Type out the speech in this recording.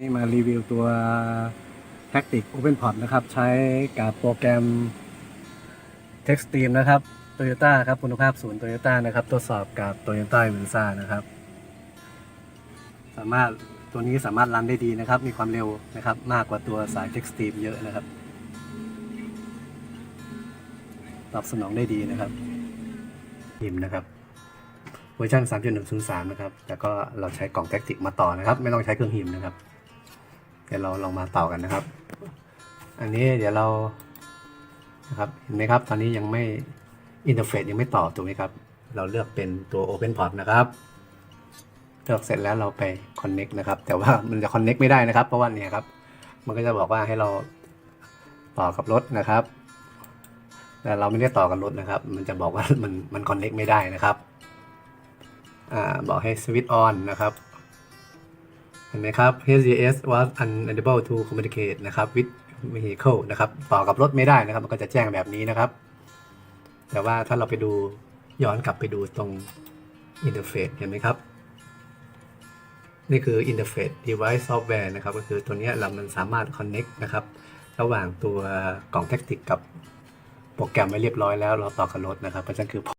นี่มารีวิวตัว Tactic OpenPort นะครับ ใช้กับโปรแกรม TextStream นะครับ Toyota ครับ คุณภาพศูนย์ Toyota นะครับตรวจสอบกับ Toyota v e n z a นะครับ สามารถตัวนี้สามารถรันได้ดีนะครับ มีความเร็วนะครับ มากกว่าตัวสาย TextStream เยอะนะครับ ตอบสนองได้ดีนะครับหิมนะครับเวอร์ชัน3.103 นะครับแล้วก็เราใช้กล่องแท็กติกมาต่อนะครับ ไม่ต้องใช้เครื่องหิมนะครับ ดี๋ยวเราลองมาต่อกันนะครับ อันนี้เดี๋ยวเรานะครับเห็นไหมครับ ตอนนี้ยังไม่อินเทอร์เฟซยังไม่ต่อถูกไหมครับ เราเลือกเป็นตัว Open Port นะครับเลือกเสร็จแล้วเราไป Connect นะครับ แต่ว่ามันจะ Connect ไม่ได้นะครับ เพราะว่าเนี่ยครับ มันก็จะบอกว่าให้เราต่อกับรถนะครับ แต่เราไม่ได้ต่อกับรถนะครับ มันจะบอกว่ามันมัน Connect ไม่ได้นะครับ อ่าบอกให้ switch on นะครับ ห็นไหมครับ HGS was unable to communicate นะครับ with vehicle นะครับต่อกับรถไม่ได้นะครับ มันก็จะแจ้งแบบนี้นะครับ แต่ว่าถ้าเราไปดูย้อนกลับไปดูตรง interface เห็นไหมครับ นี่คือ interface device software นะครับ ก็คือตัวนี้เรามันสามารถ connect นะครับ ระหว่างตัวกล่องแท็กติกกับโปรแกรมไว้เรียบร้อยแล้ว เราต่อกับรถนะครับเพราะฉะนั้นคือ